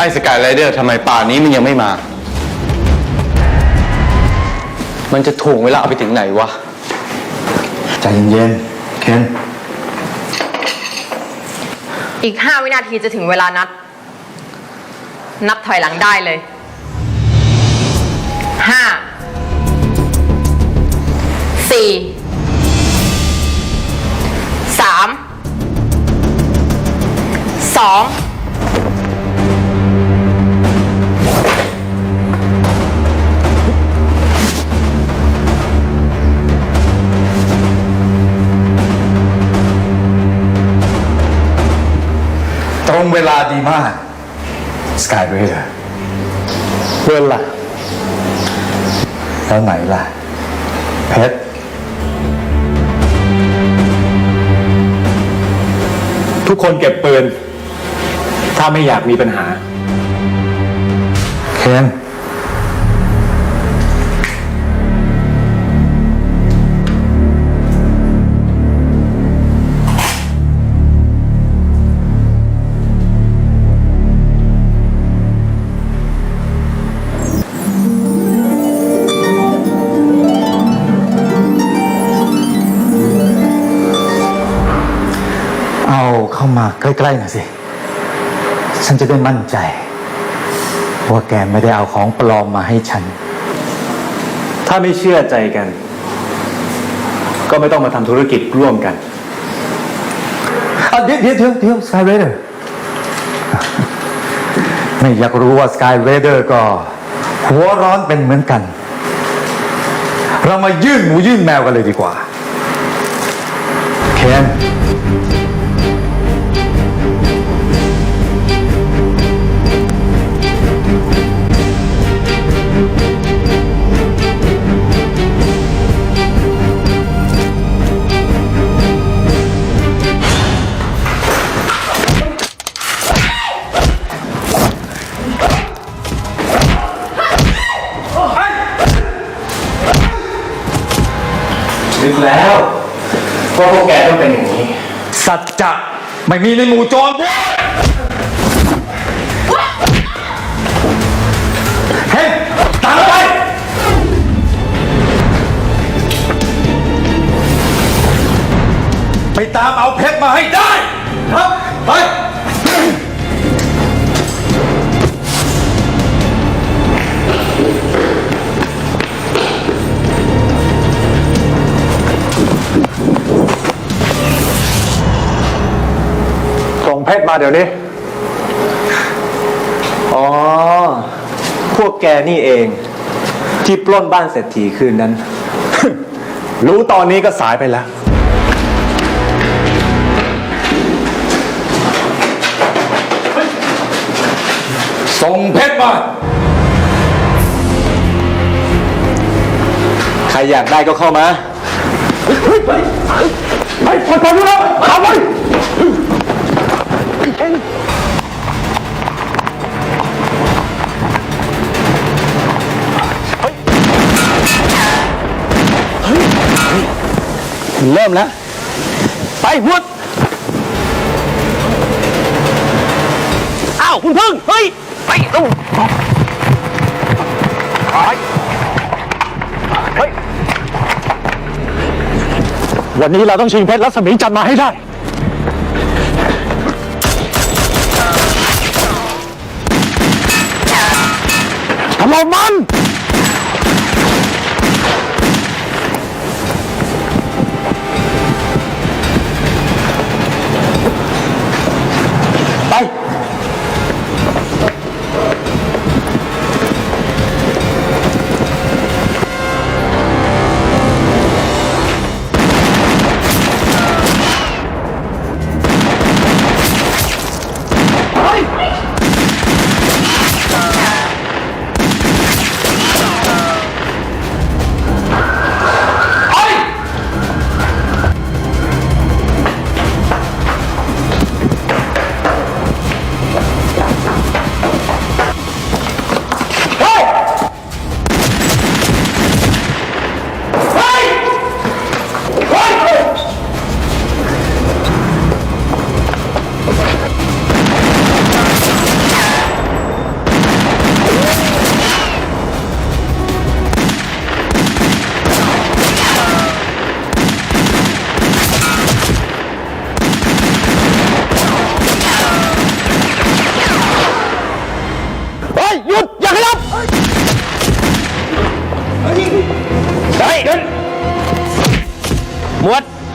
ไอ้สกายไรเดอร์ทำไมป่านนี้มันยังไม่มา มันจะถ่วงเวลาไปถึงไหนวะ ใจเย็นๆเคนอีกห้าวินาทีจะถึงเวลานัด นับถอยหลังได้เลยห้าสี่สามสอง เวลาดีมากสกายเรเดอเพื่อนล่ะแล้วไหนล่ะ เพชรทุกคนเก็บปืน ถ้าไม่อยากมีปัญหา เคน มาใกล้ๆหน่อยสิ ฉันจะได้มั่นใจ ว่าแกไม่ได้เอาของปลอมมาให้ฉัน ถ้าไม่เชื่อใจกัน ก็ไม่ต้องมาทำธุรกิจร่วมกันอะเดี๋ยวเดี๋ยวเดี๋ยวเดี๋ยวสกายเรเดอร์ไม่อยากรู้ว่าสกายเรเดอร์ก็หัวร้อนเป็นเหมือนกัน เรามายื่นหมูยื่นแมวกันเลยดีกว่า เคน นึกแล้วว่าพวกแกต้องเป็นอย่างนี้ สัจจะไม่มีในหมู่โจรพวกเฮ้ยตามไป ไปตามเอาเพชรมาให้ได้ ครับ ไป เพชรมาเดี๋ยวนี้ อ๋อ พวกแกนี่เอง ที่ปล้นบ้านเศรษฐีคืนนั้น รู้ตอนนี้ก็สายไปแล้ว ส่งเพชรมา ใครอยากได้ก็เข้ามา ไปไปไปดูแล้วเอา ไปเริ่มแล้ว ไปพุทธอ้าว คุณพึ่ง เฮ้ย ไปต้องวันนี้เราต้องชิงเพชรรัศมีจันทร์มาให้ได้ ทำลายมัน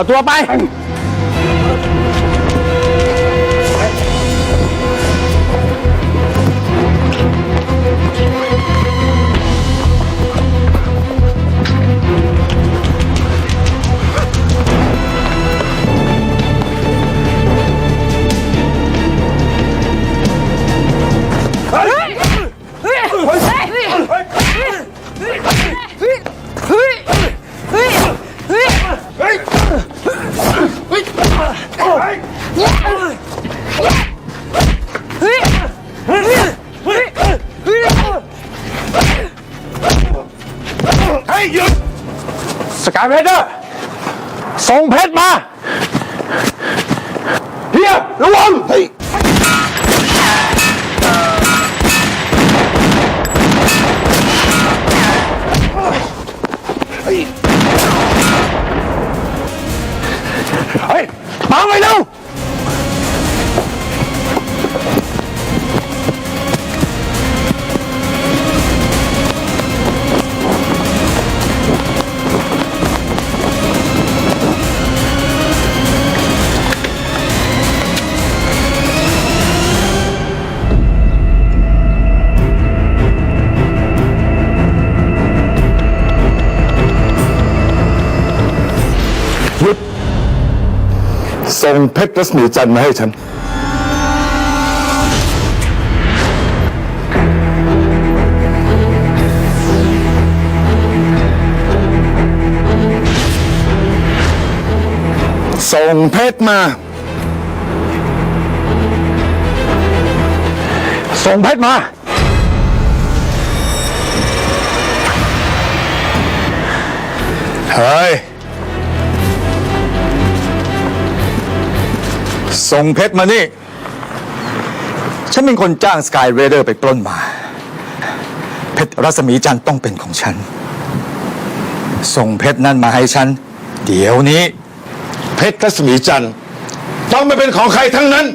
เอาตัวไป การเพชรส่งเพชรมาเฮียระวังเฮ้ย ส่งเพชรรัศมีจันทร์มาให้ฉัน ส่งเพชรมา ส่งเพชรมา เฮ้ย ส่งเพชรมานี่ ฉันเป็นคนจ้างสกายเรเดอร์ไปปล้นมา เพชรรัศมีจันทร์ต้องเป็นของฉัน ส่งเพชรนั่นมาให้ฉัน เดี๋ยวนี้ เพชรรัศมีจันทร์ต้องไม่เป็นของใครทั้งนั้น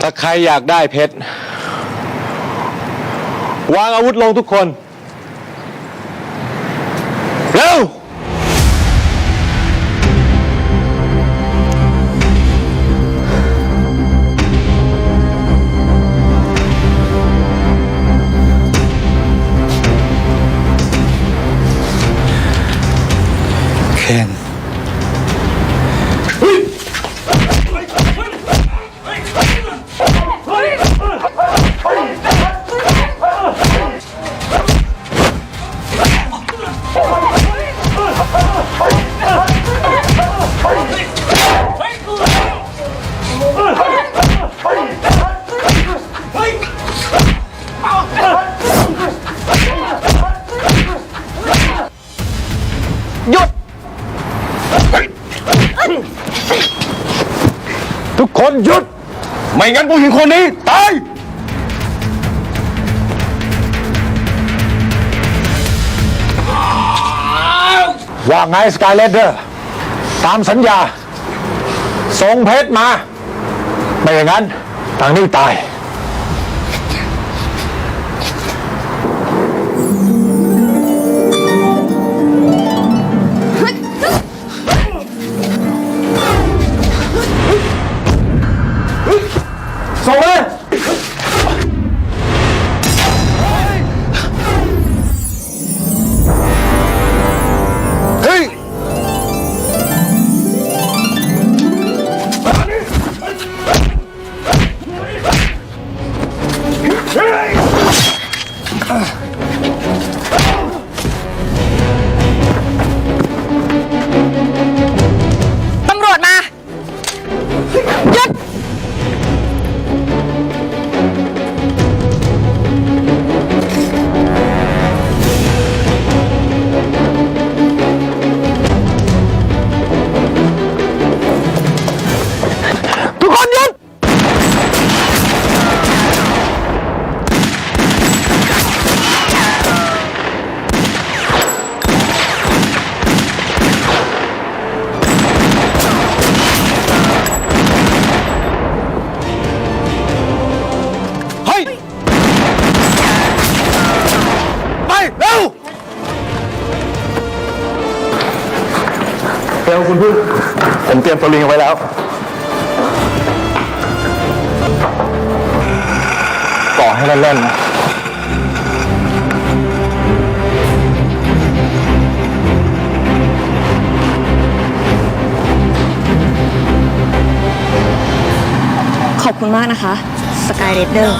ถ้าใครอยากได้เพชร วางอาวุธลงทุกคน คนหยุด ไม่งั้นผู้หญิงคนนี้ ตาย ว่าไงสกายเลดเดอร์ ตามสัญญา ส่งเพชรมา ไม่อย่างนั้นทางนี้ตาย 走开嘿。嘿 คุณพึ่งผมเตรียมตัวลิงเอาไว้แล้ว ต่อให้แน่นๆนะขอบคุณมากนะคะ สกายเรดเดอร์